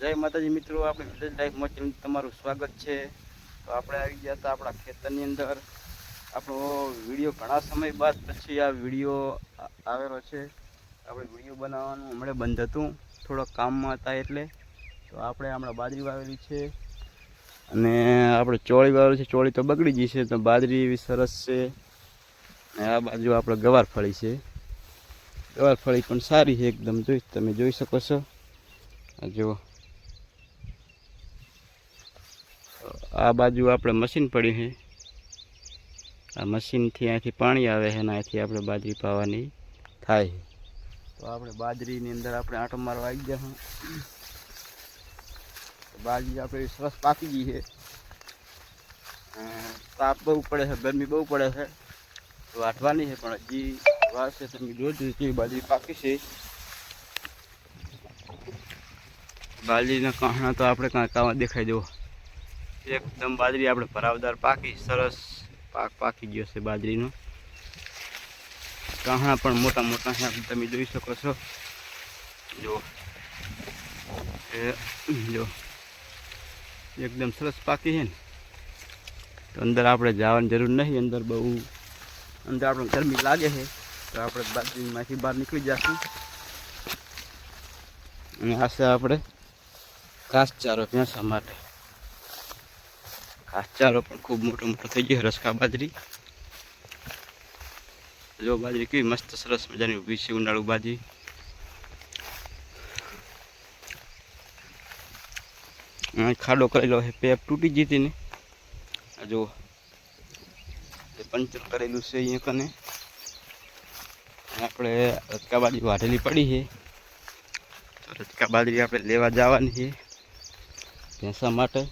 જય માતાજી મિત્રો, આપણે વિલેજ લાઈફમાં ચેનલ તમારું સ્વાગત છે. તો આપણે આવી ગયા હતા આપણા ખેતરની અંદર. આપણો વીડિયો ઘણા સમય બાદ પછી આ વીડિયો આવેલો છે. આપણે વીડિયો બનાવવાનું હમણાં બંધ હતું. થોડોક કામમાં હતા એટલે. તો આપણે હમણાં બાજરી વાવેલી છે. અને આપણે ચોળી વાવેલી છે. ચોળી તો બગડી ગઈ છે તો બાજરી એવી સરસ છે. અને આ બાજુ આપણે ગવાર ફળી છે. ગવાર ફળી પણ સારી છે એકદમ. જોઈ તમે જોઈ શકો છો. જુઓ. આ બાજુ આપણે મશીન પડ્યું છે. આ મશીનથી અહીંથી પાણી આવે છે અને અહીંથી આપણે બાજરી પાવાની થાય તો આપણે બાજરીની અંદર આપણે આંટો મારવા આવી ગયા બાજરી આપણે સરસ પાકી ગઈ છે. તાપ બહુ પડે છે, ગરમી બહુ પડે છે. વાટવાની છે, પણ હજી છે, તમે જોજો કે બાજરી પાકી છે. બાજરીના કાંઠા તો આપણે કાંઈ કાવા દેખાઈ દેવો. એકદમ બાજરી આપણે ભરાવદાર પાકી, સરસ પાક પાકી ગયો છે બાજરીનો. કાંહણા પણ મોટા મોટા છે આપણે તમે જોઈ શકો છો. જો, એ, જો, એકદમ સરસ પાકી છે ને. તો અંદર આપણે જવાની જરૂર નહીં, અંદર બહુ, અંદર આપણે ગરમી લાગે છે. તો આપણે બાજરીમાંથી બહાર નીકળી જશું. અને આ છે આપણે ઘાસચારો ભેંસા માટે. ઘાસચારો પણ ખૂબ મોટો મોટો થઈ ગયો રસકા બાજરી. જો બાજરી કેવી મસ્ત સરસ મજાની ઊભી છે, ઉનાળુ બાજરી. ખાડો કરેલો છે પેપ તૂટી જતી ને. આ જો પંચર કરેલું છે અહીંયા કને. આપણે રચકા બાજરી વાઢેલી પડી છે. તો રચકા બાજરી આપણે લેવા જવાની છે. ભેંસા માટે.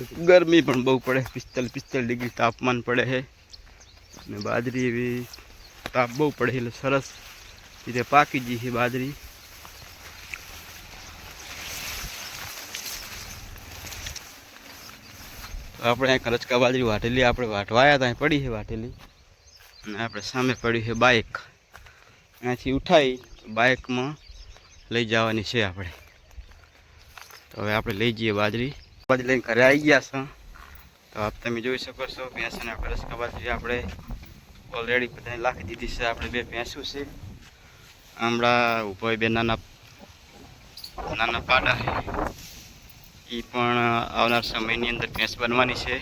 ગરમી પણ બહુ પડે. પિસ્તાલીસ પિસ્તાલીસ ડિગ્રી તાપમાન પડે છે. અને બાજરી એવી તાપ બહુ પડે એટલે સરસ રીતે પાકી જઈ છે બાજરી. આપણે અહીં કરચકા બાજરી વાટેલી આપણે વાટવાયા ત્યાં પડી છે વાટેલી. અને આપણે સામે પડ્યું છે બાઇક. અહીંયાથી ઉઠાવી બાઇકમાં લઈ જવાની છે આપણે. તો હવે આપણે લઈ જઈએ બાજરી. બાજરી લઈને ઘરે આવી ગયા છો. તો આપ તમે જોઈ શકો છો, ભેંસના આપણે બાજરી આપણે ઓલરેડી બધાને લાખી દીધી છે. આપણે બે ભેંસું છે. હમણાં ઊભો બે નાના નાના પાડા એ પણ આવનાર સમયની અંદર ભેંસ બનવાની છે.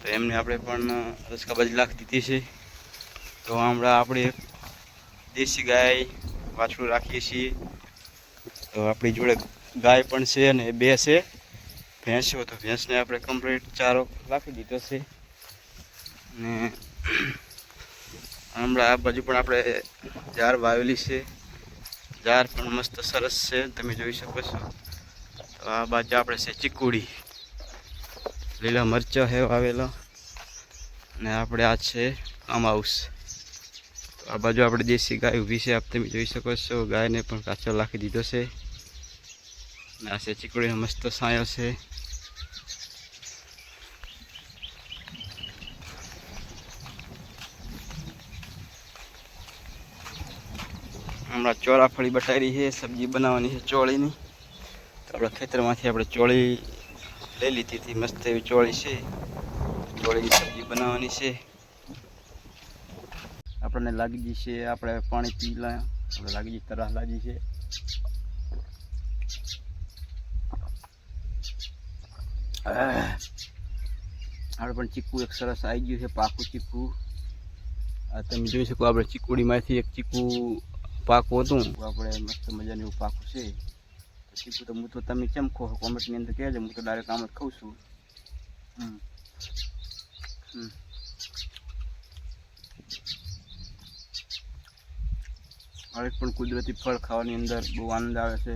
તો એમને આપણે પણ રસકાબાજી લાખ દીધી છે. તો હમણાં આપણે દેશી ગાય વાછડું રાખીએ છીએ. તો આપણી જોડે ગાય પણ છે અને બે છે. ભેંસો તો ભેંસને આપણે કમ્પ્લીટ ચારો રાખી દીધો છે. અને હમણાં આ બાજુ પણ આપણે ઝાર વાવેલી છે. ઝાર પણ મસ્ત સરસ છે, તમે જોઈ શકો છો. તો આ બાજુ આપણે છે ચીકુડી. લીલા મરચાં હે વાવેલા. અને આપણે આ છે અમાઉસ. તો આ બાજુ આપણે દેશી ગાય ઊભી છે, આપ તમે જોઈ શકો છો. ગાયને પણ કાચો રાખી દીધો છે. અને આ છે ચીકુડીનો મસ્ત સાયો છે. હમણાં ચોરાફળી બટારી છે, સબ્જી બનાવવાની છે ચોળીની. તો આપણા ખેતરમાંથી આપણે ચોળી લઈ લીધી હતી, મસ્ત એવી ચોળી છે. ચોળીની સબ્જી બનાવવાની છે. આપણને લાગી ગઈ છે, આપણે પાણી પી લા, આપણે લાગી ગઈ તરાહ લાગી છે. આપણે પણ ચીકુ એક સરસ આવી ગયું છે, પાકું ચીકુ. તમે જોઈ શકો, આપણે ચીકુડીમાંથી એક ચીકુ પાકું હતું. આપણે મસ્ત મજાનું એવું પાકું છે. પછી તો હું તો તમે કેમ ખો કોમેન્ટની અંદર કહેજો. હું તો ડાયરેક્ટ આમ જ ખાઉં છું. હમ. હમ. હરેક પણ કુદરતી ફળ ખાવાની અંદર બહુ આનંદ આવે છે.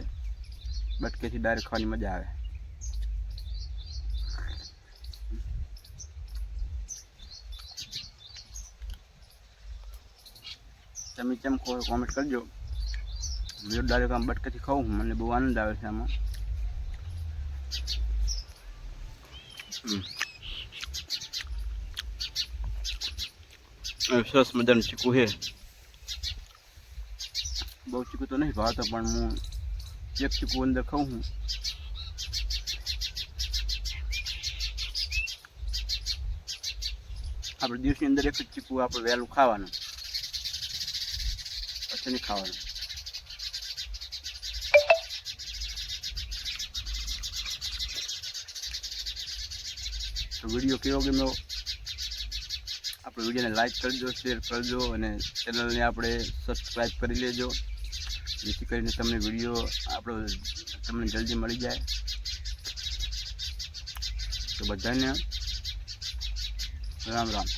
બટકેથી ડાયરેક્ટ ખાવાની મજા આવે. તમે કેમ કહો કોમેન્ટ કરજો. વીડિયો ડાયરેક્ટ આમ બટકેથી ખાઉં મને બહુ આનંદ આવે છે આમાં. હમ. હવે સરસ મજાનું ચીકુ છે. બહુ ચીકુ તો નહીં ભાવતો પણ હું એક ચીકુ અંદર ખાઉં છું. આપણે દિવસની અંદર એક જ ચીકુ આપણે વહેલું ખાવાનું. પછી નહીં ખાવાનું તો વીડિયો કેવો ગમ્યો આપણે વિડીયોને લાઇક કરજો શેર કરજો અને ચેનલને આપણે સબસ્ક્રાઈબ કરી લેજો જેથી કરીને તમને વીડિયો આપણો તમને જલ્દી મળી જાય તો બધાને રામ રામ